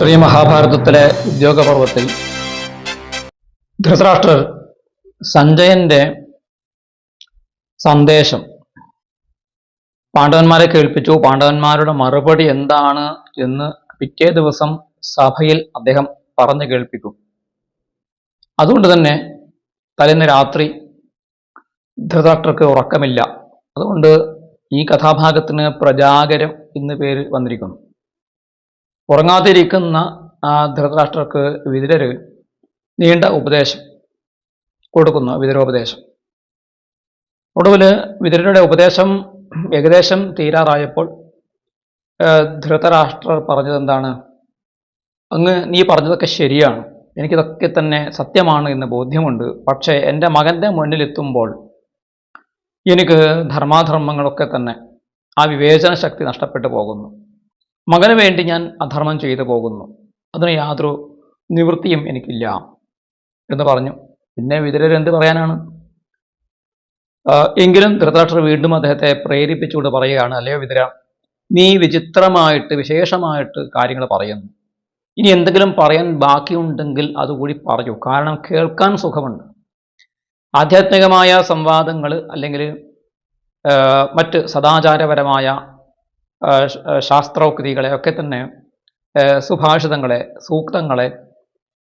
ശ്രീ മഹാഭാരതത്തിലെ ഉദ്യോഗപർവത്തിൽ ധൃതരാഷ്ട്രർ സഞ്ജയന്റെ സന്ദേശം പാണ്ഡവന്മാരെ കേൾപ്പിച്ചു. പാണ്ഡവന്മാരുടെ മറുപടി എന്താണ് എന്ന് പിറ്റേ ദിവസം സഭയിൽ അദ്ദേഹം പറഞ്ഞു കേൾപ്പിക്കും. അതുകൊണ്ട് തന്നെ തലേന്ന് രാത്രി ധൃതരാഷ്ട്രർക്ക് ഉറക്കമില്ല. അതുകൊണ്ട് ഈ കഥാഭാഗത്തിന് പ്രജാകരം എന്ന് പേര് വന്നിരിക്കുന്നു. ഉറങ്ങാതിരിക്കുന്ന ആ ധൃതരാഷ്ട്രർക്ക് വിതിരര് നീണ്ട ഉപദേശം കൊടുക്കുന്നു വിതിരോപദേശം ഒടുവിൽ വിതിരരുടെ ഉപദേശം ഏകദേശം തീരാറായപ്പോൾ ധൃതരാഷ്ട്രർ പറഞ്ഞത് എന്താണ് അങ്ങ് നീ പറഞ്ഞതൊക്കെ ശരിയാണ്. എനിക്കിതൊക്കെ തന്നെ സത്യമാണ് എന്ന് ബോധ്യമുണ്ട്. പക്ഷേ എന്റെ മകന്റെ മുന്നിലെത്തുമ്പോൾ എനിക്ക് ധർമാധർമ്മങ്ങളൊക്കെ തന്നെ ആ വിവേചന ശക്തി നഷ്ടപ്പെട്ടു പോകുന്നു. മകന് വേണ്ടി ഞാൻ അധർമ്മം ചെയ്തു പോകുന്നു. അതിന് യാതൊരു നിവൃത്തിയും എനിക്കില്ല എന്ന് പറഞ്ഞു. പിന്നെ വിതുരർ എന്ത് പറയാനാണ്? എങ്കിലും ധൃതരാഷ്ട്രർ വീണ്ടും അദ്ദേഹത്തെ പ്രേരിപ്പിച്ചുകൊണ്ട് പറയുകയാണ് അല്ലയോ വിതുര നീ വിചിത്രമായിട്ട് വിശേഷമായിട്ട് കാര്യങ്ങൾ പറയുന്നു. ഇനി എന്തെങ്കിലും പറയാൻ ബാക്കിയുണ്ടെങ്കിൽ അതുകൂടി പറയൂ കാരണം കേൾക്കാൻ സുഖമുണ്ട്. ആധ്യാത്മികമായ സംവാദങ്ങൾ അല്ലെങ്കിൽ മറ്റ് സദാചാരപരമായ ശാസ്ത്രോക്തികളെ ഒക്കെ തന്നെ സുഭാഷിതങ്ങളെ സൂക്തങ്ങളെ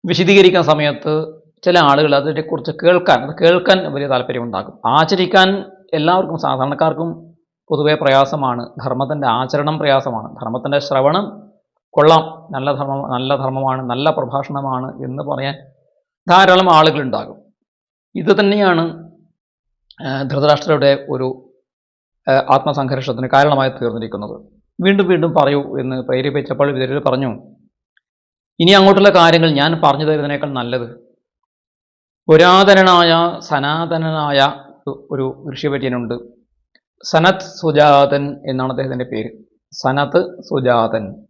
വിശദീകരിക്കുന്ന സമയത്ത് ചില ആളുകൾ അതിനെക്കുറിച്ച് കേൾക്കാൻ അത് കേൾക്കാൻ വലിയ താല്പര്യമുണ്ടാകും ആചരിക്കാൻ എല്ലാവർക്കും സാധാരണക്കാർക്കും പൊതുവെ പ്രയാസമാണ്. ധർമ്മത്തിന്റെ ആചരണം പ്രയാസമാണ്. ധർമ്മത്തിന്റെ ശ്രവണം കൊള്ളാം. നല്ല ധർമ്മം നല്ല ധർമ്മമാണ് നല്ല പ്രഭാഷണമാണ് എന്ന് പറയാൻ ധാരാളം ആളുകളുണ്ടാകും ഇത് തന്നെയാണ് ധൃതരാഷ്ട്രയുടെ ഒരു ആത്മസംഘർഷത്തിന് കാരണമായി തീർന്നിരിക്കുന്നത്. വീണ്ടും വീണ്ടും പറയൂ എന്ന് പ്രേരിപ്പിച്ചപ്പോൾ വിദരിൽ പറഞ്ഞു ഇനി അങ്ങോട്ടുള്ള കാര്യങ്ങൾ ഞാൻ പറഞ്ഞു തരുന്നതിനേക്കാൾ നല്ലത്. പുരാതനനായ സനാതനനായ ഒരു- ഋഷിപര്യനുണ്ട് സനത് സുജാതൻ എന്നാണ് അദ്ദേഹത്തിന്റെ പേര്. സനത് സുജാതൻ.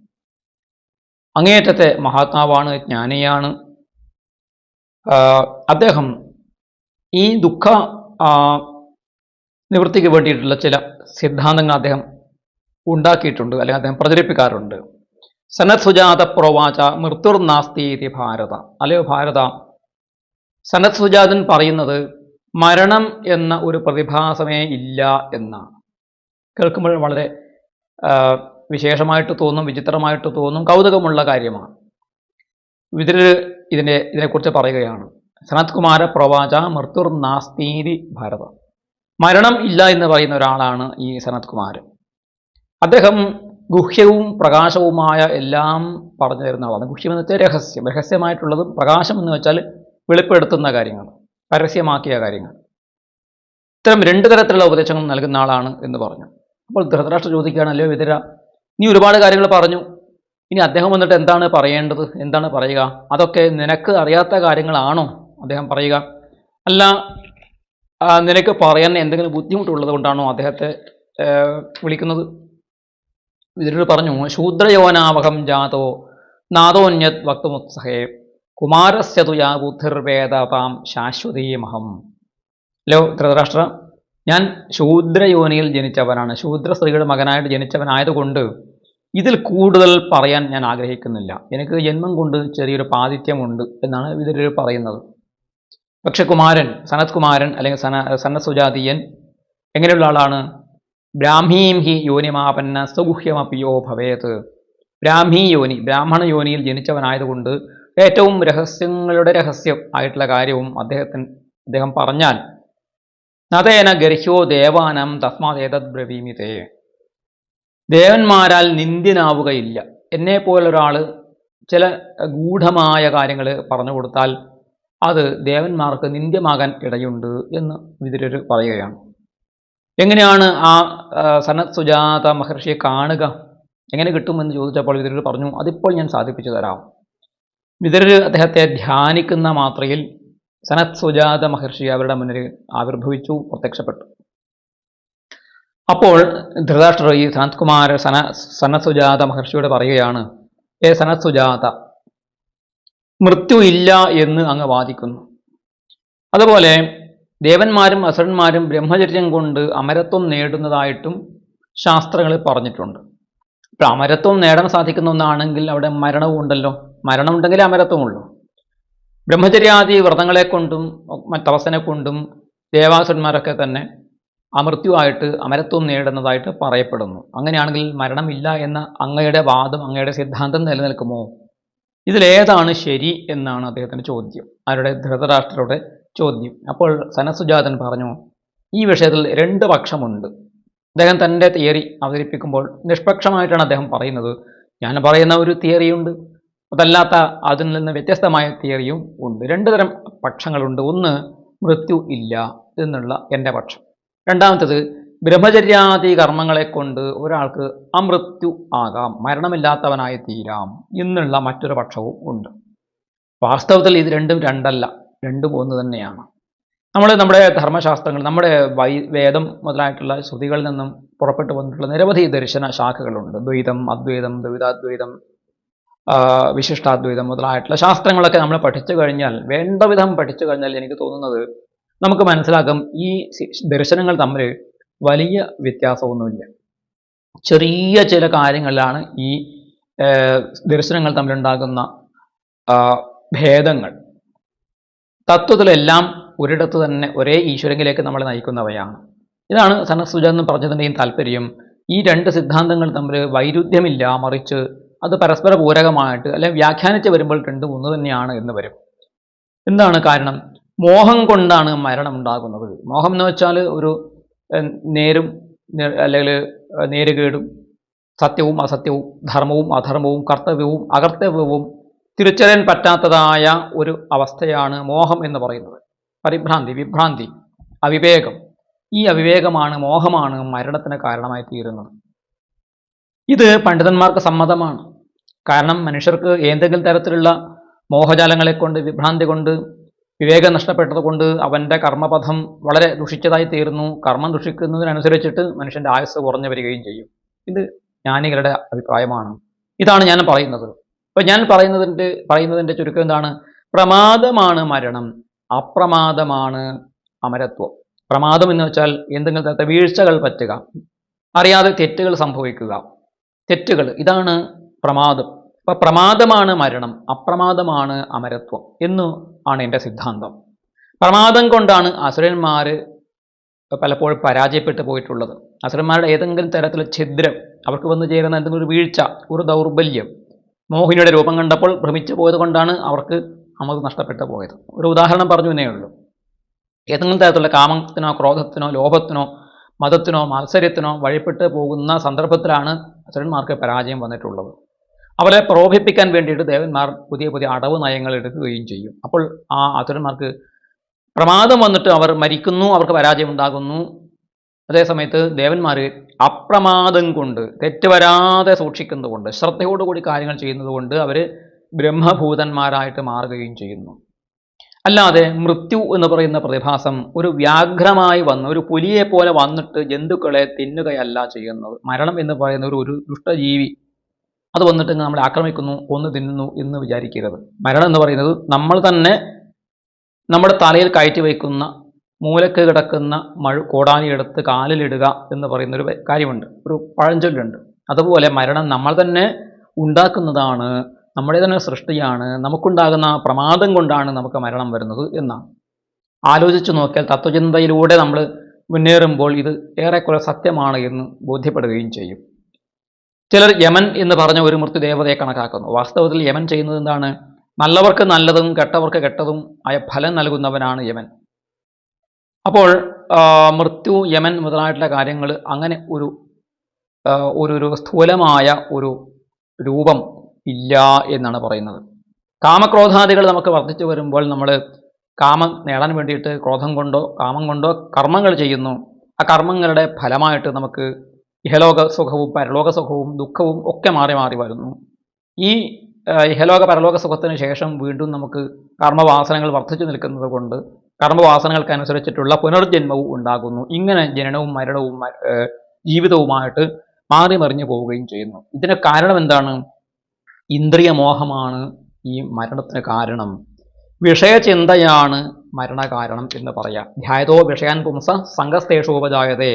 അങ്ങേയറ്റത്തെ മഹാത്മാവാണ് ജ്ഞാനിയാണ്. അദ്ദേഹം ഈ ദുഃഖ നിവൃത്തിക്ക് വേണ്ടിയിട്ടുള്ള ചില സിദ്ധാന്തങ്ങൾ അദ്ദേഹം ഉണ്ടാക്കിയിട്ടുണ്ട് അല്ലെങ്കിൽ അദ്ദേഹം പ്രചരിപ്പിക്കാറുണ്ട്. സനത് സുജാത പ്രവാച മൃത്യുർ നാസ്തീതി ഭാരത. അല്ലയോ ഭാരത? സനത് സുജാതൻ പറയുന്നത് മരണം എന്ന ഒരു പ്രതിഭാസമേ ഇല്ല എന്നാണ്. കേൾക്കുമ്പോൾ വളരെ വിശേഷമായിട്ട് തോന്നും വിചിത്രമായിട്ട് തോന്നും കൗതുകമുള്ള കാര്യമാണ്. ഇതിൽ ഇതിനെ ഇതിനെക്കുറിച്ച് പറയുകയാണ്. സനത് കുമാര പ്രവാച മൃത്യുർ നാസ്തീതി ഭാരത. മരണം ഇല്ല എന്ന് പറയുന്ന ഒരാളാണ് ഈ സനത് കുമാരൻ അദ്ദേഹം ഗുഹ്യവും പ്രകാശവുമായ എല്ലാം പറഞ്ഞു തരുന്ന ആളാണ്. ഗുഹ്യം എന്ന് വെച്ചാൽ രഹസ്യം. രഹസ്യമായിട്ടുള്ളതും പ്രകാശം എന്ന് വെച്ചാൽ വെളിപ്പെടുത്തുന്ന കാര്യങ്ങൾ പരസ്യമാക്കിയ കാര്യങ്ങൾ. ഇത്തരം രണ്ട് തരത്തിലുള്ള ഉപദേശങ്ങൾ നൽകുന്ന ആളാണ് എന്ന് പറഞ്ഞു. അപ്പോൾ ധൃതരാഷ്ട്ര ചോദിക്കുകയാണല്ലോ വിതര നീ ഒരുപാട് കാര്യങ്ങൾ പറഞ്ഞു. ഇനി അദ്ദേഹം വന്നിട്ട് എന്താണ് പറയേണ്ടത്? എന്താണ് പറയുക? അതൊക്കെ നിനക്ക് അറിയാത്ത കാര്യങ്ങളാണോ? അദ്ദേഹം പറയുക അല്ല നിനക്ക് പറയാൻ എന്തെങ്കിലും ബുദ്ധിമുട്ടുള്ളത് കൊണ്ടാണോ അദ്ദേഹത്തെ വിളിക്കുന്നത്? ഇതിൽ പറഞ്ഞു ശൂദ്രയോനാവഹം ജാതോ നാദോന്യത് വക്തമുത്സഹേ കുമാരസ്യതു യാ ബുദ്ധിർവേദതാം ശാശ്വതീയമഹം ലോ ധൃതരാഷ്ട്ര ഞാൻ ശൂദ്രയോനിയിൽ ജനിച്ചവനാണ്. ശൂദ്ര സ്ത്രീയുടെ മകനായിട്ട് ജനിച്ചവനായതുകൊണ്ട് ഇതിൽ കൂടുതൽ പറയാൻ ഞാൻ ആഗ്രഹിക്കുന്നില്ല. എനിക്ക് ജന്മം കൊണ്ട് ചെറിയൊരു പാതിഥ്യമുണ്ട് എന്നാണ് ഇതിൽ പറയുന്നത്. പക്ഷെ കുമാരൻ സനത് കുമാരൻ അല്ലെങ്കിൽ സന സന്നസുജാതീയൻ എങ്ങനെയുള്ള ആളാണ്? ബ്രാഹ്മീം ഹി യോനിമാപന്ന സൗഹ്യമപിയോ ഭവേത്. ബ്രാഹ്മീ യോനി ബ്രാഹ്മണ യോനിയിൽ ജനിച്ചവനായതുകൊണ്ട് ഏറ്റവും രഹസ്യങ്ങളുടെ രഹസ്യം ആയിട്ടുള്ള കാര്യവും അദ്ദേഹത്തിന് അദ്ദേഹം പറഞ്ഞാൽ നതേന ഗർഹ്യോ ദേവാനം തസ്മാതേതത് ദേവന്മാരാൽ നിന്ദ്യനാവുകയില്ല. എന്നെ പോലൊരാൾ ചില ഗൂഢമായ കാര്യങ്ങൾ പറഞ്ഞു കൊടുത്താൽ അത് ദേവന്മാർക്ക് നിന്ദ്യമാകാൻ ഇടയുണ്ട് എന്ന് വിതുരർ പറയുകയാണ്. എങ്ങനെയാണ് ആ സനത് സുജാത മഹർഷിയെ കാണുക? എങ്ങനെ കിട്ടുമെന്ന് ചോദിച്ചപ്പോൾ വിതുരർ പറഞ്ഞു അതിപ്പോൾ ഞാൻ സാധിപ്പിച്ചു തരാം. വിതുരർ അദ്ദേഹത്തെ ധ്യാനിക്കുന്ന മാത്രയിൽ സനത് സുജാത മഹർഷി അവരുടെ മുന്നിൽ ആവിർഭവിച്ചു പ്രത്യക്ഷപ്പെട്ടു. അപ്പോൾ ധൃതരാഷ്ട്രർ ഈ സനത് കുമാർ സന സുജാത മഹർഷിയോട് പറയുകയാണ് ഏ സനത് സുജാത മൃത്യു ഇല്ല എന്ന് അങ്ങ് വാദിക്കുന്നു. അതുപോലെ ദേവന്മാരും അസുരന്മാരും ബ്രഹ്മചര്യം കൊണ്ട് അമരത്വം നേടുന്നതായിട്ടും ശാസ്ത്രങ്ങളിൽ പറഞ്ഞിട്ടുണ്ട്. ഇപ്പം അമരത്വം നേടാൻ സാധിക്കുന്ന ഒന്നാണെങ്കിൽ അവിടെ മരണവും ഉണ്ടല്ലോ. മരണം ഉണ്ടെങ്കിൽ അമരത്വമുള്ളൂ ബ്രഹ്മചര്യാദി വ്രതങ്ങളെ കൊണ്ടും തപസ്സനെ കൊണ്ടും ദേവാസുരന്മാരൊക്കെ തന്നെ അമൃത്യുവായിട്ട് അമരത്വം നേടുന്നതായിട്ട് പറയപ്പെടുന്നു. അങ്ങനെയാണെങ്കിൽ മരണമില്ല എന്ന അങ്ങയുടെ വാദം അങ്ങയുടെ സിദ്ധാന്തം നിലനിൽക്കുമോ? ഇതിലേതാണ് ശരി എന്നാണ് അദ്ദേഹത്തിന്റെ ചോദ്യം. ആരുടെ? ധൃതരാഷ്ട്രരുടെ ചോദ്യം. അപ്പോൾ സനസുജാതൻ പറഞ്ഞു ഈ വിഷയത്തിൽ രണ്ട് പക്ഷമുണ്ട്. അദ്ദേഹം തന്റെ തിയറി അവതരിപ്പിക്കുമ്പോൾ നിഷ്പക്ഷമായിട്ടാണ് അദ്ദേഹം പറയുന്നത്. ഞാൻ പറയുന്ന ഒരു തിയറിയുണ്ട്. അതല്ലാത്ത അതിൽ നിന്ന് വ്യത്യസ്തമായ തിയറിയും ഉണ്ട്. രണ്ട് തരം പക്ഷങ്ങളുണ്ട്. ഒന്ന് മൃത്യു ഇല്ല എന്നുള്ള എന്റെ പക്ഷം. രണ്ടാമത്തത് ബ്രഹ്മചര്യാദി കർമ്മങ്ങളെ കൊണ്ട് ഒരാൾക്ക് അമൃത്യു ആകാം മരണമില്ലാത്തവനായി തീരാം എന്നുള്ള മറ്റൊരു പക്ഷവും ഉണ്ട്. വാസ്തവത്തിൽ ഇത് രണ്ടും രണ്ടല്ല രണ്ടും ഒന്ന് തന്നെയാണ്. നമ്മൾ നമ്മുടെ ധർമ്മശാസ്ത്രങ്ങൾ നമ്മുടെ വൈ വേദം മുതലായിട്ടുള്ള ശ്രുതികളിൽ നിന്നും പുറപ്പെട്ടു വന്നിട്ടുള്ള നിരവധി ദർശന ശാഖകളുണ്ട്. ദ്വൈതം അദ്വൈതം ദ്വൈതാദ്വൈതം വിശിഷ്ടാദ്വൈതം മുതലായിട്ടുള്ള ശാസ്ത്രങ്ങളൊക്കെ നമ്മൾ പഠിച്ചു കഴിഞ്ഞാൽ വേണ്ട വിധം പഠിച്ചു കഴിഞ്ഞാൽ എനിക്ക് തോന്നുന്നത് നമുക്ക് മനസ്സിലാക്കാം ഈ ദർശനങ്ങൾ തമ്മിൽ വലിയ വ്യത്യാസമൊന്നുമില്ല. ചെറിയ ചില കാര്യങ്ങളിലാണ് ഈ ദർശനങ്ങൾ തമ്മിലുണ്ടാകുന്ന ഭേദങ്ങൾ. തത്വത്തിലെല്ലാം ഒരിടത്ത് തന്നെ ഒരേ ഈശ്വരങ്കിലേക്ക് നമ്മളെ നയിക്കുന്നവയാണ്. ഇതാണ് സനസുജ എന്ന് പറഞ്ഞതിന്റെയും താല്പര്യം. ഈ രണ്ട് സിദ്ധാന്തങ്ങൾ തമ്മിൽ വൈരുദ്ധ്യമില്ല മറിച്ച് അത് പരസ്പര പൂരകമായിട്ട് അല്ലെ വ്യാഖ്യാനിച്ച് വരുമ്പോൾ രണ്ടും ഒന്ന് തന്നെയാണ് എന്ന് വരും. എന്താണ് കാരണം? മോഹം കൊണ്ടാണ് മരണം ഉണ്ടാകുന്നത്. മോഹം എന്ന് വെച്ചാൽ ഒരു നേരും അല്ലെങ്കിൽ നേരുകേടും സത്യവും അസത്യവും ധർമ്മവും അധർമ്മവും കർത്തവ്യവും അകർത്തവ്യവും തിരിച്ചറിയാൻ പറ്റാത്തതായ ഒരു അവസ്ഥയാണ് മോഹം എന്ന് പറയുന്നത്. പരിഭ്രാന്തി വിഭ്രാന്തി അവിവേകം. ഈ അവിവേകമാണ് മോഹമാണ് മരണത്തിന് കാരണമായി തീരുന്നത്. ഇത് പണ്ഡിതന്മാർക്ക് സമ്മതമാണ്. കാരണം മനുഷ്യർക്ക് ഏതെങ്കിലും തരത്തിലുള്ള മോഹജാലങ്ങളെ കൊണ്ട് വിഭ്രാന്തി കൊണ്ട് വിവേകം നഷ്ടപ്പെട്ടതുകൊണ്ട് അവന്റെ കർമ്മപഥം വളരെ ദുഷിച്ചതായി തീരുന്നു കർമ്മം ദുഷിക്കുന്നതിനനുസരിച്ചിട്ട് മനുഷ്യന്റെ ആയുസ് കുറഞ്ഞു വരികയും ചെയ്യും. ഇത് ജ്ഞാനികളുടെ അഭിപ്രായമാണ്. ഇതാണ് ഞാൻ പറയുന്നത്. അപ്പോൾ ഞാൻ പറയുന്നതിന്റെ പറയുന്നതിന്റെ ചുരുക്കം എന്താണ്? പ്രമാദമാണ് മരണം. അപ്രമാദമാണ് അമരത്വം. പ്രമാദം എന്ന് വെച്ചാൽ എന്തെങ്കിലും തരത്തെ വീഴ്ചകൾ പറ്റുക. അറിയാതെ തെറ്റുകൾ സംഭവിക്കുക. തെറ്റുകൾ. ഇതാണ് പ്രമാദം. അപ്പൊ പ്രമാദമാണ് മരണം അപ്രമാദമാണ് അമരത്വം എന്ന് ആണ് എന്റെ സിദ്ധാന്തം. പ്രമാദം കൊണ്ടാണ് അസുരന്മാർ പലപ്പോഴും പരാജയപ്പെട്ടു പോയിട്ടുള്ളത്. അസുരന്മാരുടെ ഏതെങ്കിലും തരത്തിൽ ഛിദ്രം അവർക്ക് വന്നു ചേരുന്ന എന്തെങ്കിലും ഒരു വീഴ്ച ഒരു ദൗർബല്യം മോഹിനിയുടെ രൂപം കണ്ടപ്പോൾ ഭ്രമിച്ചു പോയത് കൊണ്ടാണ് അവർക്ക് അമത് നഷ്ടപ്പെട്ടു പോയത്. ഒരു ഉദാഹരണം പറഞ്ഞു എന്നേ ഉള്ളൂ. ഏതെങ്കിലും തരത്തിലുള്ള കാമത്തിനോ ക്രോധത്തിനോ ലോഭത്തിനോ മതത്തിനോ മത്സര്യത്തിനോ വഴിപ്പെട്ട് പോകുന്ന സന്ദർഭത്തിലാണ് അസുരന്മാർക്ക് പരാജയം വന്നിട്ടുള്ളത്. അവരെ പ്രലോഭിപ്പിക്കാൻ വേണ്ടിയിട്ട് ദേവന്മാർ പുതിയ പുതിയ അടവ് നയങ്ങൾ എടുക്കുകയും ചെയ്യും. അപ്പോൾ ആ അസുരന്മാർക്ക് പ്രമാദം വന്നിട്ട് അവർ മരിക്കുന്നു അവർക്ക് പരാജയം ഉണ്ടാകുന്നു അതേസമയത്ത് ദേവന്മാർ അപ്രമാദം കൊണ്ട് തെറ്റുവരാതെ സൂക്ഷിക്കുന്നതുകൊണ്ട് ശ്രദ്ധയോടുകൂടി കാര്യങ്ങൾ ചെയ്യുന്നതുകൊണ്ട് അവർ ബ്രഹ്മഭൂതന്മാരായിട്ട് മാറുകയും ചെയ്യുന്നു. അല്ലാതെ മൃത്യു എന്ന് പറയുന്ന പ്രതിഭാസം ഒരു വ്യാഘ്രമായി വന്ന് ഒരു പുലിയെ പോലെ വന്നിട്ട് ജന്തുക്കളെ തിന്നുകയല്ല ചെയ്യുന്നത്. മരണം എന്ന് പറയുന്ന ഒരു ഒരു ദുഷ്ടജീവി അത് വന്നിട്ട് നമ്മളെ ആക്രമിക്കുന്നു കൊന്നു തിന്നുന്നു എന്ന് വിചാരിക്കരുത്. മരണം എന്ന് പറയുന്നത് നമ്മൾ തന്നെ നമ്മുടെ തലയിൽ കയറ്റി വയ്ക്കുന്ന മൂലക്ക് കിടക്കുന്ന മഴ കോടാനി എടുത്ത് കാലിലിടുക എന്ന് പറയുന്ന ഒരു കാര്യമുണ്ട്. ഒരു പഴഞ്ചൊല്ലുണ്ട്. അതുപോലെ മരണം നമ്മൾ തന്നെ ഉണ്ടാക്കുന്നതാണ് നമ്മുടെ തന്നെ സൃഷ്ടിയാണ് നമുക്കുണ്ടാകുന്ന പ്രമാദം കൊണ്ടാണ് നമുക്ക് മരണം വരുന്നത് എന്നാണ്. ആലോചിച്ച് നോക്കിയാൽ തത്വചിന്തയിലൂടെ നമ്മൾ മുന്നേറുമ്പോൾ ഇത് ഏറെക്കുറെ സത്യമാണ് എന്ന് ബോധ്യപ്പെടുകയും ചെയ്യും. ചിലർ യമൻ എന്ന് പറഞ്ഞ ഒരു മൃത്യുദേവതയെ കണക്കാക്കുന്നു. വാസ്തവത്തിൽ യമൻ ചെയ്യുന്നത് എന്താണ്? നല്ലവർക്ക് നല്ലതും കെട്ടവർക്ക് കെട്ടതും ആയ ഫലം നൽകുന്നവനാണ് യമൻ. അപ്പോൾ മൃത്യു യമൻ മുതലായിട്ടുള്ള കാര്യങ്ങൾ അങ്ങനെ ഒരു ഒരു ഒരു സ്ഥൂലമായ ഒരു രൂപം ഇല്ല എന്നാണ് പറയുന്നത്. കാമക്രോധാദികൾ നമുക്ക് വർദ്ധിച്ചു വരുമ്പോൾ നമ്മൾ കാമം നേടാൻ വേണ്ടിയിട്ട് ക്രോധം കൊണ്ടോ കാമം കൊണ്ടോ കർമ്മങ്ങൾ ചെയ്യുന്നു. ആ കർമ്മങ്ങളുടെ ഫലമായിട്ട് നമുക്ക് ഇഹലോക സുഖവും പരലോക സുഖവും ദുഃഖവും ഒക്കെ മാറി മാറി വരുന്നു. ഈ ഇഹലോക പരലോക സുഖത്തിന് ശേഷം വീണ്ടും നമുക്ക് കർമ്മവാസനകൾ വർദ്ധിച്ചു നിൽക്കുന്നത് കൊണ്ട് കർമ്മവാസനകൾക്കനുസരിച്ചിട്ടുള്ള പുനർജന്മവും ഉണ്ടാകുന്നു. ഇങ്ങനെ ജനനവും മരണവും ജീവിതവുമായിട്ട് മാറി മറിഞ്ഞു പോവുകയും ചെയ്യുന്നു. ഇതിന് കാരണം എന്താണ്? ഇന്ദ്രിയമോഹമാണ് ഈ മരണത്തിന് കാരണം. വിഷയചിന്തയാണ് മരണകാരണം എന്ന് പറയാം. ധ്യായതോ വിഷയാൻ പുംസ സംഘസ്തേഷോപജായതേ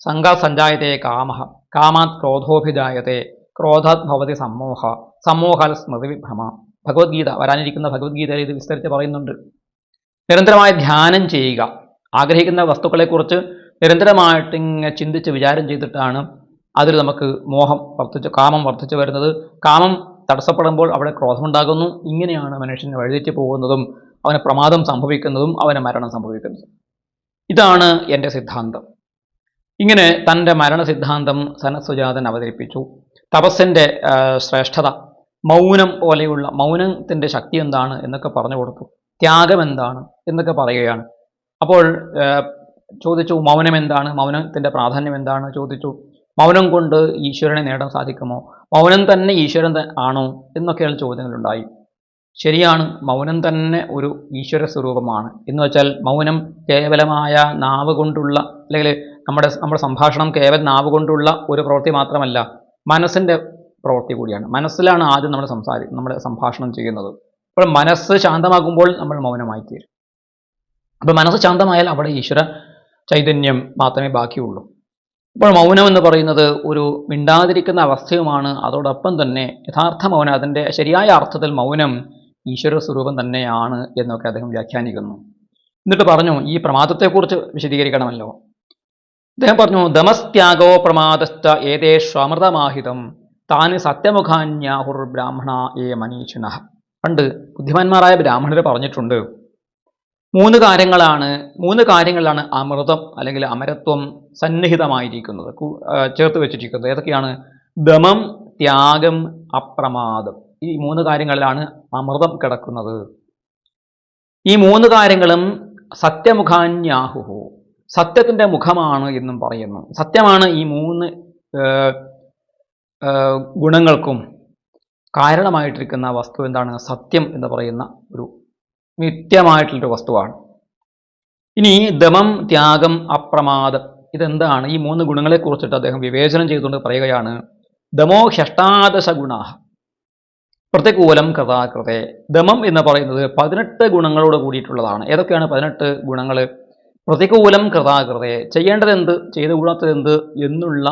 സഞ്ജായതേ കാമ. കാമാത് ക്രോധോഭിജായത്തെ ക്രോധാത് ഭവതി സമ്മോഹ. സമ്മോഹാൽ സ്മൃതി വിഭ്രമ. ഭഗവത്ഗീത വരാനിരിക്കുന്ന ഭഗവത്ഗീതയിൽ ഇത് വിസ്തരിച്ച് പറയുന്നുണ്ട്. നിരന്തരമായ ധ്യാനം ചെയ്യുക. ആഗ്രഹിക്കുന്ന വസ്തുക്കളെക്കുറിച്ച് നിരന്തരമായിട്ട് ഇങ്ങനെ ചിന്തിച്ച് വിചാരം ചെയ്തിട്ടാണ് അതിൽ നമുക്ക് മോഹം വർദ്ധിച്ച് കാമം വർദ്ധിച്ചു വരുന്നത്. കാമം തടസ്സപ്പെടുമ്പോൾ അവിടെ ക്രോധമുണ്ടാകുന്നു. ഇങ്ങനെയാണ് മനുഷ്യൻ വഴിതെറ്റി പോകുന്നതും അവന് പ്രമാദം സംഭവിക്കുന്നതും അവന് മരണം സംഭവിക്കുന്നതും. ഇതാണ് എന്റെ സിദ്ധാന്തം. ഇങ്ങനെ തന്റെ മരണ സിദ്ധാന്തം സനസുജാതൻ അവതരിപ്പിച്ചു. തപസ്സിന്റെ ശ്രേഷ്ഠത മൗനം പോലെയുള്ള മൗനത്തിന്റെ ശക്തി എന്താണ് എന്നൊക്കെ പറഞ്ഞു കൊടുത്തു. ത്യാഗം എന്താണ് എന്നൊക്കെ പറയുകയാണ്. അപ്പോൾ ചോദിച്ചു മൗനം എന്താണ്? മൗനത്തിന്റെ പ്രാധാന്യം എന്താണ്? ചോദിച്ചു മൗനം കൊണ്ട് ഈശ്വരനെ നേടാൻ സാധിക്കുമോ? മൗനം തന്നെ ഈശ്വരൻ ആണോ? എന്നൊക്കെയുള്ള ചോദ്യങ്ങളുണ്ടായി. ശരിയാണ് മൗനം തന്നെ ഒരു ഈശ്വര സ്വരൂപമാണ്. എന്ന് വെച്ചാൽ മൗനം കേവലമായ നാവ് കൊണ്ടുള്ള അല്ലെങ്കിൽ നമ്മുടെ നമ്മുടെ സംഭാഷണം കേവലം നാവ് കൊണ്ടുള്ള ഒരു പ്രവൃത്തി മാത്രമല്ല മനസ്സിന്റെ പ്രവൃത്തി കൂടിയാണ്. മനസ്സിലാണ് ആദ്യം നമ്മൾ സംസാരി നമ്മുടെ സംഭാഷണം ചെയ്യുന്നത്. അപ്പോൾ മനസ്സ് ശാന്തമാകുമ്പോൾ നമ്മൾ മൗനമായി തീരും. അപ്പോൾ മനസ്സ് ശാന്തമായാൽ അവിടെ ഈശ്വര ചൈതന്യം മാത്രമേ ബാക്കിയുള്ളൂ. അപ്പോൾ മൗനം എന്ന് പറയുന്നത് ഒരു മിണ്ടാതിരിക്കുന്ന അവസ്ഥയുമാണ്. അതോടൊപ്പം തന്നെ യഥാർത്ഥ മൗനം അതിന്റെ ശരിയായ അർത്ഥത്തിൽ മൗനം ഈശ്വര സ്വരൂപം തന്നെയാണ് എന്നൊക്കെ അദ്ദേഹം വ്യാഖ്യാനിക്കുന്നു. എന്നിട്ട് പറഞ്ഞു ഈ പ്രമാദത്തെക്കുറിച്ച് വിശദീകരിക്കണമല്ലോ. അദ്ദേഹം പറഞ്ഞു ദമസ്ത്യാഗോ പ്രമാദസ്ഥ ഏതേഷ്വമൃതമാഹിതം താന് സത്യമുഖാന്യാഹുർ ബ്രാഹ്മണ ഏ മനീഷിന. പണ്ട് ബുദ്ധിമാന്മാരായ ബ്രാഹ്മണർ പറഞ്ഞിട്ടുണ്ട് മൂന്ന് കാര്യങ്ങളാണ് മൂന്ന് കാര്യങ്ങളിലാണ് അമൃതം അല്ലെങ്കിൽ അമരത്വം സന്നിഹിതമായിരിക്കുന്നത് ചേർത്ത് വെച്ചിരിക്കുന്നത്. ഏതൊക്കെയാണ്? ദമം ത്യാഗം അപ്രമാദം. ഈ മൂന്ന് കാര്യങ്ങളിലാണ് അമൃതം കിടക്കുന്നത്. ഈ മൂന്ന് കാര്യങ്ങളും സത്യമുഖാന്യാഹുഹു. സത്യത്തിന്റെ മുഖമാണ് എന്നും പറയുന്നു. സത്യമാണ് ഈ മൂന്ന് ഗുണങ്ങൾക്കും കാരണമായിട്ടിരിക്കുന്ന വസ്തു എന്താണ്? സത്യം എന്ന് പറയുന്ന ഒരു നിത്യമായിട്ടുള്ളൊരു വസ്തുവാണ്. ഇനി ദമം ത്യാഗം അപ്രമാദം ഇതെന്താണ്? ഈ മൂന്ന് ഗുണങ്ങളെ കുറിച്ചിട്ട് അദ്ദേഹം വിവേചനം ചെയ്തുകൊണ്ട് പറയുകയാണ്. ദമോ ഷഷ്ടാദശ ഗുണ പ്രതികൂലം കഥാകൃതെ. ദമം എന്ന് പറയുന്നത് പതിനെട്ട് ഗുണങ്ങളോട് കൂടിയിട്ടുള്ളതാണ്. ഏതൊക്കെയാണ് പതിനെട്ട് ഗുണങ്ങൾ പ്രതികൂലം കൃതാകൃതയെ ചെയ്യേണ്ടതെന്ത്? ചെയ്തു കൂടാത്തതെന്ത്? എന്നുള്ള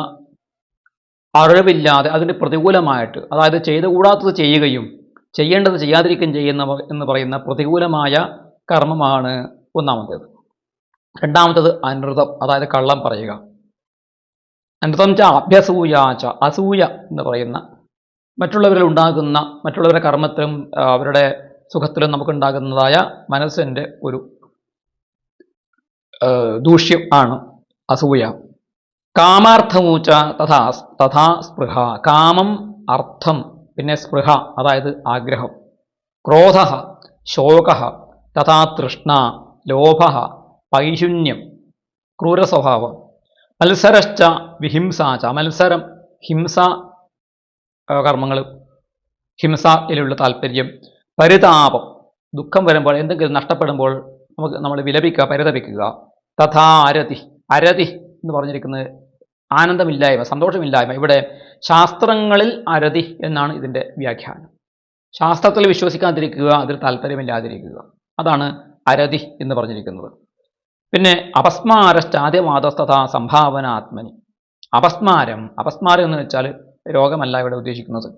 അറിവില്ലാതെ അതിന് പ്രതികൂലമായിട്ട് അതായത് ചെയ്തു കൂടാത്തത് ചെയ്യുകയും ചെയ്യേണ്ടത് ചെയ്യാതിരിക്കുകയും ചെയ്യുന്ന എന്ന് പറയുന്ന പ്രതികൂലമായ കർമ്മമാണ് ഒന്നാമത്തേത്. രണ്ടാമത്തേത് അനൃതം അതായത് കള്ളം പറയുക. അനൃതം ച അഭ്യസൂയാച്ച അസൂയ എന്ന് പറയുന്ന മറ്റുള്ളവരിൽ ഉണ്ടാകുന്ന മറ്റുള്ളവരുടെ കർമ്മത്തിലും അവരുടെ സുഖത്തിലും നമുക്കുണ്ടാകുന്നതായ മനസ്സിന്റെ ഒരു ദൂഷ്യം ആണ് അസൂയ. കാമാർത്ഥമൂച്ച തഥാ തഥാ സ്പൃഹ. കാമം അർത്ഥം പിന്നെ സ്പൃഹ അതായത് ആഗ്രഹം. ക്രോധ ശോക തഥാ തൃഷ്ണ ലോഭ പൈശുന്യം ക്രൂരസ്വഭാവം. മത്സരശ്ച വിഹിംസാച മത്സരം ഹിംസ കർമ്മങ്ങൾ ഹിംസയിലുള്ള താല്പര്യം. പരിതാപം. ദുഃഖം വരുമ്പോൾ എന്തെങ്കിലും നഷ്ടപ്പെടുമ്പോൾ നമുക്ക് നമ്മൾ വിലപിക്കുക പരിതപിക്കുക. തഥാ അരതി അരതി എന്ന് പറഞ്ഞിരിക്കുന്നത് ആനന്ദമില്ലായ്മ സന്തോഷമില്ലായ്മ. ഇവിടെ ശാസ്ത്രങ്ങളിൽ അരതി എന്നാണ് ഇതിന്റെ വ്യാഖ്യാനം. ശാസ്ത്രത്തിൽ വിശ്വസിക്കാതിരിക്കുക അതിൽ താല്പര്യമില്ലാതിരിക്കുക. അതാണ് അരതി എന്ന് പറഞ്ഞിരിക്കുന്നത്. പിന്നെ അപസ്മാരശ്ചാദ്യവാദസ്ഥത സംഭാവന സംഭാവനാത്മനി. അപസ്മാരം അപസ്മാരം എന്ന് വെച്ചാൽ രോഗമല്ല ഇവിടെ ഉദ്ദേശിക്കുന്നത്.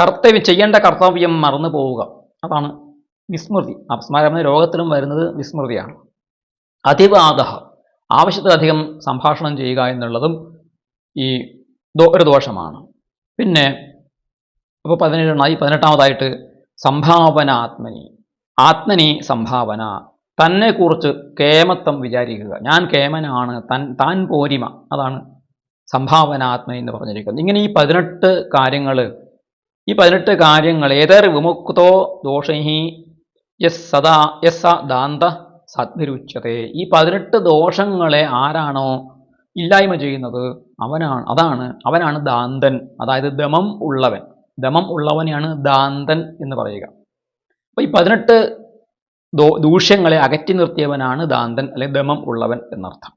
കർത്തവ്യം ചെയ്യേണ്ട കർത്തവ്യം മറന്നു പോവുക അതാണ് വിസ്മൃതി. അപസ്മാരം രോഗത്തിലും വരുന്നത് വിസ്മൃതിയാണ്. അതിവാദ ആവശ്യത്തിലധികം സംഭാഷണം ചെയ്യുക എന്നുള്ളതും ഈ ഒരു ദോഷമാണ്. പിന്നെ അപ്പോൾ പതിനേഴായി പതിനെട്ടാമതായിട്ട് സംഭാവന ആത്മനി സംഭാവന. തന്നെക്കുറിച്ച് കേമത്വം വിചാരിക്കുക. ഞാൻ കേമനാണ് തൻ താൻ പോരിമ. അതാണ് സംഭാവന ആത്മനി എന്ന് പറഞ്ഞിരിക്കുന്നത്. ഇങ്ങനെ ഈ പതിനെട്ട് കാര്യങ്ങൾ ഈ പതിനെട്ട് കാര്യങ്ങൾ ഏതർ വിമുക്തോ ദോഷൈ യസ് സദാ യസ് ദാന്ത സദ്ഭിരുച്യത്തെ ഈ പതിനെട്ട് ദോഷങ്ങളെ ആരാണോ ഇല്ലായ്മ ചെയ്യുന്നത്? അവനാണ് അതാണ് അവനാണ് ദാന്തൻ. അതായത് ദമം ഉള്ളവൻ. ദമം ഉള്ളവനെയാണ് ദാന്തൻ എന്ന് പറയുക. അപ്പോൾ ഈ പതിനെട്ട് ദൂഷ്യങ്ങളെ അകറ്റി നിർത്തിയവനാണ് ദാന്തൻ അല്ലെ ദമം ഉള്ളവൻ എന്നർത്ഥം.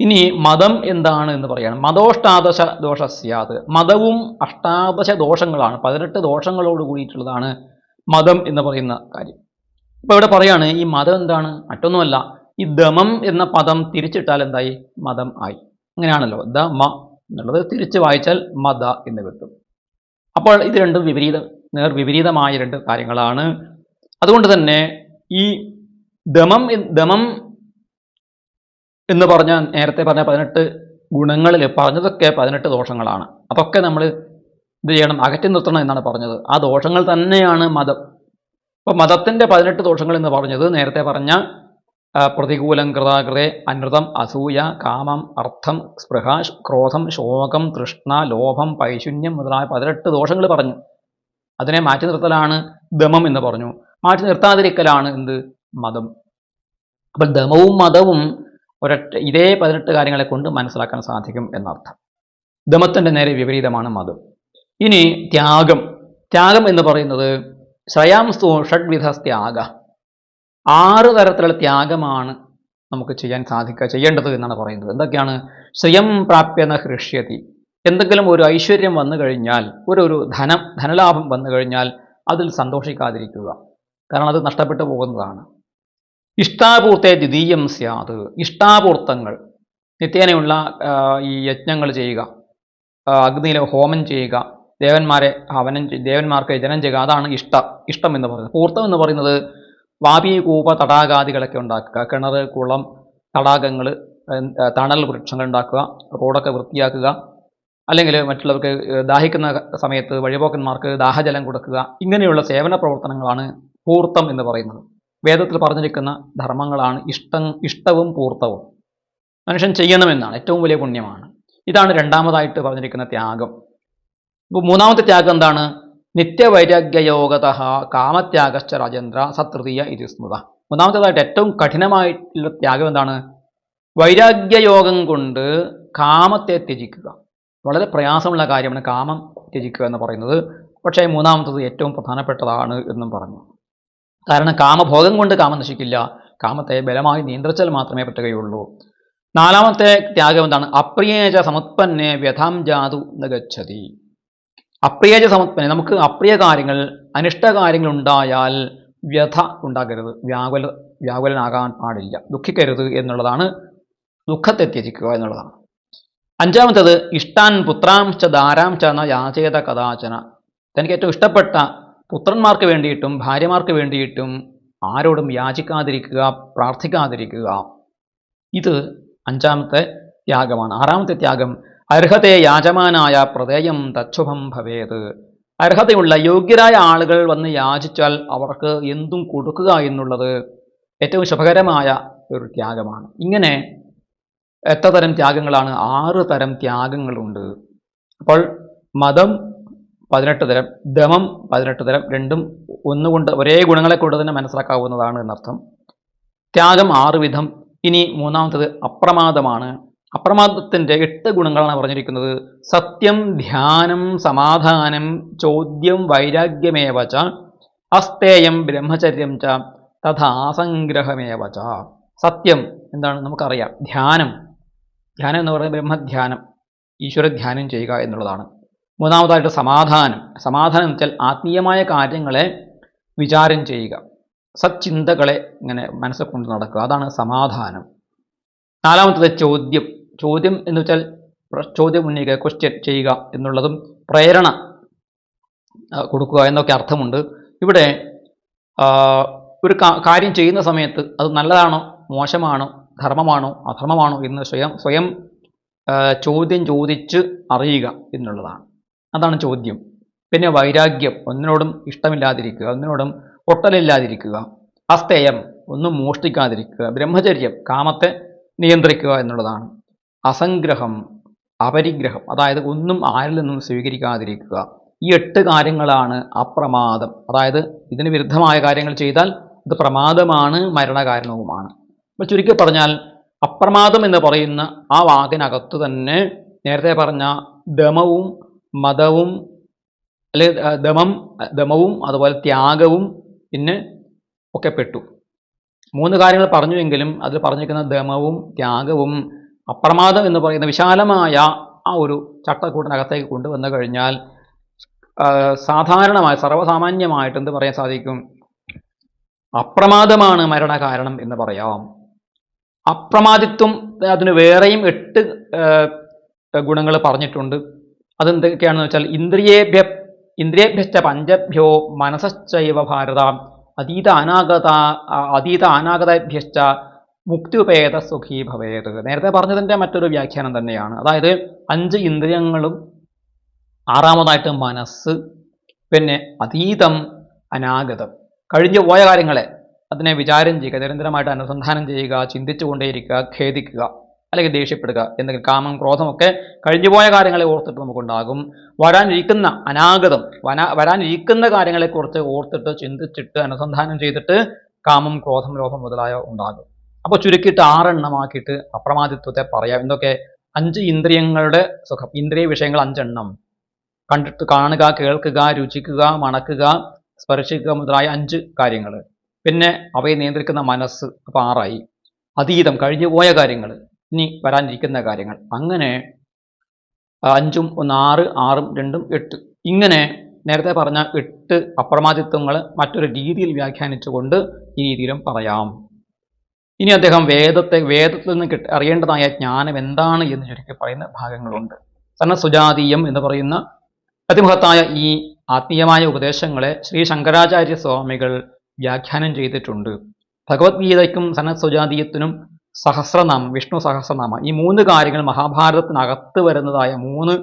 ഇനി മതം എന്താണ് എന്ന് പറയാണ്. മതോഷ്ടാദശ ദോഷസ്യാത്. മതവും അഷ്ടാദശ ദോഷങ്ങളാണ്. പതിനെട്ട് ദോഷങ്ങളോട് കൂടിയിട്ടുള്ളതാണ് മതം എന്ന് പറയുന്ന കാര്യം. അപ്പോൾ ഇവിടെ പറയാണ് ഈ മതം എന്താണ്? മറ്റൊന്നുമല്ല. ഈ ദമം എന്ന പദം തിരിച്ചിട്ടാൽ എന്തായി? മതം ആയി. അങ്ങനെയാണല്ലോ. ദ മ എന്നുള്ളത് തിരിച്ച് വായിച്ചാൽ മത എന്ന് കിട്ടും. അപ്പോൾ ഇത് രണ്ടും വിപരീത നേർ വിപരീതമായ രണ്ട് കാര്യങ്ങളാണ്. അതുകൊണ്ട് തന്നെ ഈ ദമം ദമം എന്ന് പറഞ്ഞ നേരത്തെ പറഞ്ഞ പതിനെട്ട് ഗുണങ്ങളിൽ പറഞ്ഞതൊക്കെ പതിനെട്ട് ദോഷങ്ങളാണ്. അതൊക്കെ നമ്മൾ ഇത് ചെയ്യണം? അകറ്റി നിർത്തണം എന്നാണ് പറഞ്ഞത്. ആ ദോഷങ്ങൾ തന്നെയാണ് മതം. അപ്പോൾ മതത്തിന്റെ പതിനെട്ട് ദോഷങ്ങൾ എന്ന് പറഞ്ഞത് നേരത്തെ പറഞ്ഞ പ്രതികൂലം കൃതാകൃതെ അനൃതം അസൂയ കാമം അർത്ഥം സ്പൃഹ ക്രോധം ശോകം തൃഷ്ണ ലോഭം പൈശുന്യം മുതലായ പതിനെട്ട് ദോഷങ്ങൾ പറഞ്ഞു. അതിനെ മാറ്റി നിർത്തലാണ് ദമം എന്ന് പറഞ്ഞു. മാറ്റി നിർത്താതിരിക്കലാണ് എന്ത്? മതം. അപ്പോൾ ദമവും മതവും ഒരൊറ്റ ഇതേ പതിനെട്ട് കാര്യങ്ങളെ കൊണ്ട് മനസ്സിലാക്കാൻ സാധിക്കും എന്നർത്ഥം. ദമത്തിന്റെ നേരെ വിപരീതമാണ് മതം. ഇനി ത്യാഗം. ത്യാഗം എന്ന് പറയുന്നത് ശ്രയാംസ്തു ഷഡ്വിധ ത്യാഗ ആറ് തരത്തിലുള്ള ത്യാഗമാണ് നമുക്ക് ചെയ്യാൻ സാധിക്കുക ചെയ്യേണ്ടത് എന്നാണ് പറയുന്നത്. എന്തൊക്കെയാണ്? സ്വയം പ്രാപ്യന ഹൃഷ്യതി. എന്തെങ്കിലും ഒരു ഐശ്വര്യം വന്നു കഴിഞ്ഞാൽ ഒരു ഒരു ധനം ധനലാഭം വന്നു കഴിഞ്ഞാൽ അതിൽ സന്തോഷിക്കാതിരിക്കുക. കാരണം അത് നഷ്ടപ്പെട്ടു പോകുന്നതാണ്. ഇഷ്ടാപൂർത്തെ ദ്വിതീയം സ്യാത്. ഇഷ്ടാപൂർത്തങ്ങൾ. നിത്യേനയുള്ള ഈ യജ്ഞങ്ങൾ ചെയ്യുക. അഗ്നിയിലെ ഹോമം ചെയ്യുക. ദേവന്മാരെ ഹവനം ദേവന്മാർക്ക് ജനം ചെയ്യുക അതാണ് ഇഷ്ട ഇഷ്ടം എന്ന് പറയുന്നത്. പൂർത്തം എന്ന് പറയുന്നത് വാപി കൂപ തടാകാദികളൊക്കെ ഉണ്ടാക്കുക. കിണർ കുളം തടാകങ്ങൾ തണൽ വൃക്ഷങ്ങൾ ഉണ്ടാക്കുക റോഡൊക്കെ വൃത്തിയാക്കുക. അല്ലെങ്കിൽ മറ്റുള്ളവർക്ക് ദാഹിക്കുന്ന സമയത്ത് വഴിപോക്കന്മാർക്ക് ദാഹജലം കൊടുക്കുക. ഇങ്ങനെയുള്ള സേവന പ്രവർത്തനങ്ങളാണ് പൂർത്തം എന്ന് പറയുന്നത്. വേദത്തിൽ പറഞ്ഞിരിക്കുന്ന ധർമ്മങ്ങളാണ് ഇഷ്ടം ഇഷ്ടവും പൂർത്തവും. മനുഷ്യൻ ചെയ്യണമെന്നാണ് ഏറ്റവും വലിയ പുണ്യമാണ്. ഇതാണ് രണ്ടാമതായിട്ട് പറഞ്ഞിരിക്കുന്ന ത്യാഗം. മൂന്നാമത്തെ ത്യാഗം എന്താണ്? നിത്യവൈരാഗ്യയോഗത കാമത്യാഗശ്ച രാജേന്ദ്ര സതൃതീയ ഇത് സ്മൃത. മൂന്നാമത്തേതായിട്ട് ഏറ്റവും കഠിനമായിട്ടുള്ള ത്യാഗം എന്താണ്? വൈരാഗ്യയോഗം കൊണ്ട് കാമത്തെ ത്യജിക്കുക. വളരെ പ്രയാസമുള്ള കാര്യമാണ് കാമം ത്യജിക്കുക എന്ന് പറയുന്നത്. പക്ഷേ മൂന്നാമത്തത് ഏറ്റവും പ്രധാനപ്പെട്ടതാണ് എന്നും പറഞ്ഞു. കാരണം കാമഭോഗം കൊണ്ട് കാമം നശിക്കില്ല. കാമത്തെ ബലമായി നിയന്ത്രിച്ചാൽ മാത്രമേ പറ്റുകയുള്ളൂ. നാലാമത്തെ ത്യാഗം എന്താണ്? അപ്രിയേജ സമുത്പന്നെ വ്യഥാം ജാതു നഗച്ഛതി അപ്രിയേജ സമത്വനെ നമുക്ക് അപ്രിയ കാര്യങ്ങൾ അനിഷ്ട കാര്യങ്ങൾ ഉണ്ടായാൽ വ്യഥ ഉണ്ടാകരുത്. വ്യാകുല വ്യാകുലനാകാൻ പാടില്ല. ദുഃഖിക്കരുത് എന്നുള്ളതാണ്. ദുഃഖത്തെ ത്യജിക്കുക എന്നുള്ളതാണ്. അഞ്ചാമത്തത് ഇഷ്ടാൻ പുത്രാംശ ദാരാംശ എന്ന യാചേത കഥാചന. തനിക്ക് ഏറ്റവും ഇഷ്ടപ്പെട്ട പുത്രന്മാർക്ക് വേണ്ടിയിട്ടും ഭാര്യമാർക്ക് വേണ്ടിയിട്ടും ആരോടും യാചിക്കാതിരിക്കുക പ്രാർത്ഥിക്കാതിരിക്കുക. ഇത് അഞ്ചാമത്തെ ത്യാഗമാണ് ആറാമത്തെ ത്യാഗം അർഹതയെ യാചമാനായ പ്രദേയം തച്ഛുഭം ഭവേത്. അർഹതയുള്ള യോഗ്യരായ ആളുകൾ വന്ന് യാചിച്ചാൽ അവർക്ക് എന്തും കൊടുക്കുക എന്നുള്ളത് ഏറ്റവും ശുഭകരമായ ഒരു ത്യാഗമാണ്. ഇങ്ങനെ എത്ര തരം ത്യാഗങ്ങളാണ്? ആറ് തരം ത്യാഗങ്ങളുണ്ട്. അപ്പോൾ മതം പതിനെട്ട് തരം ദമം പതിനെട്ട് തരം രണ്ടും ഒന്നുകൊണ്ട് ഒരേ ഗുണങ്ങളെ കൊണ്ട് തന്നെ മനസ്സിലാക്കാവുന്നതാണ് എന്നർത്ഥം. ത്യാഗം ആറ് വിധം. ഇനി മൂന്നാമത്തത് അപ്രമാദമാണ്. അപ്രമാദത്തിന്റെ എട്ട് ഗുണങ്ങളാണ് പറഞ്ഞിരിക്കുന്നത്. സത്യം ധ്യാനം സമാധാനം ചോദ്യം വൈരാഗ്യമേവ ച അസ്തേയം ബ്രഹ്മചര്യം ച തഥാസംഗ്രഹമേവ ച. സത്യം എന്താണ് നമുക്കറിയാം. ധ്യാനം. ധ്യാനം എന്ന് പറയുന്നത് ബ്രഹ്മധ്യാനം. ഈശ്വര ധ്യാനം ചെയ്യുക എന്നുള്ളതാണ്. മൂന്നാമതായിട്ട് സമാധാനം. സമാധാനം എന്ന് വെച്ചാൽ ആത്മീയമായ കാര്യങ്ങളെ വിചാരം ചെയ്യുക. സച്ചിന്തകളെ ഇങ്ങനെ മനസ്സിൽ കൊണ്ട് നടക്കുക. അതാണ് സമാധാനം. നാലാമത്തത് ചോദ്യം. ചോദ്യം എന്ന് വെച്ചാൽ ചോദ്യം ഉന്നയിക്കുക ക്വസ്റ്റ്യൻ ചെയ്യുക എന്നുള്ളതും പ്രേരണ കൊടുക്കുക എന്നൊക്കെ അർത്ഥമുണ്ട്. ഇവിടെ ഒരു കാര്യം ചെയ്യുന്ന സമയത്ത് അത് നല്ലതാണോ മോശമാണോ ധർമ്മമാണോ അധർമ്മമാണോ എന്ന് സ്വയം സ്വയം ചോദ്യം ചോദിച്ച് അറിയുക എന്നുള്ളതാണ്. അതാണ് ചോദ്യം. പിന്നെ വൈരാഗ്യം ഒന്നിനോടും ഇഷ്ടമില്ലാതിരിക്കുക ഒന്നിനോടും ഒട്ടലില്ലാതിരിക്കുക അസ്തേയം ഒന്നും മോഷ്ടിക്കാതിരിക്കുക ബ്രഹ്മചര്യം കാമത്തെ നിയന്ത്രിക്കുക എന്നുള്ളതാണ്. അസംഗ്രഹം അപരിഗ്രഹം അതായത് ഒന്നും ആരിൽ നിന്നും സ്വീകരിക്കാതിരിക്കുക. ഈ എട്ട് കാര്യങ്ങളാണ് അപ്രമാദം. അതായത് ഇതിന് വിരുദ്ധമായ കാര്യങ്ങൾ ചെയ്താൽ ഇത് പ്രമാദമാണ് മരണകാരണവുമാണ്. അപ്പോൾ ചുരുക്കി പറഞ്ഞാൽ അപ്രമാദം എന്ന് പറയുന്ന ആ വാക്കിനകത്ത് തന്നെ നേരത്തെ പറഞ്ഞ ദമവും മതവും അല്ലെ ദമം ദമവും അതുപോലെ ത്യാഗവും പിന്നെ ഒക്കെ പെട്ടു. മൂന്ന് കാര്യങ്ങൾ പറഞ്ഞുവെങ്കിലും അതിൽ പറഞ്ഞിരിക്കുന്ന ദമവും ത്യാഗവും അപ്രമാദം എന്ന് പറയുന്ന വിശാലമായ ആ ഒരു ചട്ടക്കൂട്ടിനകത്തേക്ക് കൊണ്ടുവന്നു കഴിഞ്ഞാൽ സാധാരണമായ സർവസാമാന്യമായിട്ട് എന്ത് പറയാൻ സാധിക്കും? അപ്രമാദമാണ് മരണകാരണം എന്ന് പറയാം. അപ്രമാദിത്വം അതിന് വേറെയും എട്ട് ഗുണങ്ങൾ പറഞ്ഞിട്ടുണ്ട്. അതെന്തൊക്കെയാണെന്ന് വെച്ചാൽ ഇന്ദ്രിയേഭ്യ ഇന്ദ്രിയഭ്യശ്ച പഞ്ചഭ്യോ മനസശ്ചൈവ ഭാരത അതീത അനാഗത അതീത അനാഗതഭ്യശ്ച മുക്തിപേത സുഖീ ഭവേത്. നേരത്തെ പറഞ്ഞതിന്റെ മറ്റൊരു വ്യാഖ്യാനം തന്നെയാണ്. അതായത് അഞ്ച് ഇന്ദ്രിയങ്ങളും ആറാമതായിട്ട് മനസ്സ് പിന്നെ അതീതം അനാഗതം. കഴിഞ്ഞു പോയ കാര്യങ്ങളെ അതിനെ വിചാരം ചെയ്യുക നിരന്തരമായിട്ട് അനുസന്ധാനം ചെയ്യുക ചിന്തിച്ചുകൊണ്ടേയിരിക്കുക ഖേദിക്കുക അല്ലെങ്കിൽ ദേഷ്യപ്പെടുക എന്തെങ്കിലും കാമം ക്രോധമൊക്കെ കഴിഞ്ഞുപോയ കാര്യങ്ങളെ ഓർത്തിട്ട് നമുക്കുണ്ടാകും. വരാനിരിക്കുന്ന അനാഗതം വന വരാനിരിക്കുന്ന കാര്യങ്ങളെക്കുറിച്ച് ഓർത്തിട്ട് ചിന്തിച്ചിട്ട് അനുസന്ധാനം ചെയ്തിട്ട് കാമം ക്രോധം ലോഭം മുതലായ ഉണ്ടാകും. അപ്പോൾ ചുരുക്കിയിട്ട് ആറെണ്ണമാക്കിയിട്ട് അപ്രമാദിത്വത്തെ പറയാം. എന്തൊക്കെ അഞ്ച് ഇന്ദ്രിയങ്ങളുടെ സുഖം. ഇന്ദ്രിയ വിഷയങ്ങൾ അഞ്ചെണ്ണം. കണ്ടിട്ട് കാണുക കേൾക്കുക രുചിക്കുക മണക്കുക സ്പർശിക്കുക മുതലായ അഞ്ച് കാര്യങ്ങൾ പിന്നെ അവയെ നിയന്ത്രിക്കുന്ന മനസ്സ് അപ്പോൾ ആറായി. അതീതം കഴിഞ്ഞുപോയ കാര്യങ്ങൾ ഇനി വരാനിരിക്കുന്ന കാര്യങ്ങൾ. അങ്ങനെ അഞ്ചും ഒന്ന് ആറ് ആറും രണ്ടും എട്ട്. ഇങ്ങനെ നേരത്തെ പറഞ്ഞ എട്ട് അപ്രമാദിത്വങ്ങൾ മറ്റൊരു രീതിയിൽ വ്യാഖ്യാനിച്ചുകൊണ്ട് ഈ രീതിയിലും പറയാം. ഇനി അദ്ദേഹം വേദത്തെ വേദത്തിൽ നിന്ന് കിട്ട അറിയേണ്ടതായ ജ്ഞാനം എന്താണ് എന്ന് ചുരുക്കി പറയുന്ന ഭാഗങ്ങളുണ്ട്. സന്ന സുജാതീയം എന്ന് പറയുന്ന അതിമഹത്തായ ഈ ആത്മീയമായ ഉപദേശങ്ങളെ ശ്രീ ശങ്കരാചാര്യ സ്വാമികൾ വ്യാഖ്യാനം ചെയ്തിട്ടുണ്ട്. ഭഗവത്ഗീതയ്ക്കും സനത് സുജാതീയത്തിനും സഹസ്രനാമം വിഷ്ണു സഹസ്രനാമ ഈ മൂന്ന് കാര്യങ്ങൾ മഹാഭാരതത്തിനകത്ത് വരുന്നതായ മൂന്ന്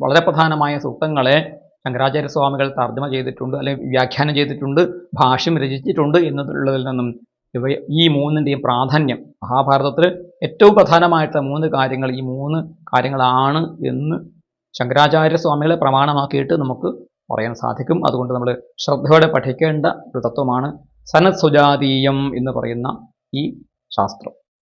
വളരെ പ്രധാനമായ സൂക്തങ്ങളെ ശങ്കരാചാര്യ സ്വാമികൾ തർജമ ചെയ്തിട്ടുണ്ട് അല്ലെങ്കിൽ വ്യാഖ്യാനം ചെയ്തിട്ടുണ്ട് ഭാഷ്യം രചിച്ചിട്ടുണ്ട് എന്നുള്ളതിൽ നിന്നും ഇവ ഈ മൂന്നിന്റെയും പ്രാധാന്യം മഹാഭാരതത്തിൽ ഏറ്റവും പ്രധാനമായിട്ട് മൂന്ന് കാര്യങ്ങൾ ഈ മൂന്ന് കാര്യങ്ങളാണ് എന്ന് ശങ്കരാചാര്യ സ്വാമികളെ പ്രമാണമാക്കിയിട്ട് നമുക്ക് പറയാൻ സാധിക്കും. അതുകൊണ്ട് നമ്മൾ ശ്രദ്ധയോടെ പഠിക്കേണ്ട ഒരു തത്വമാണ് സനത് സുജാതീയം എന്ന് പറയുന്ന ഈ ശാസ്ത്രം.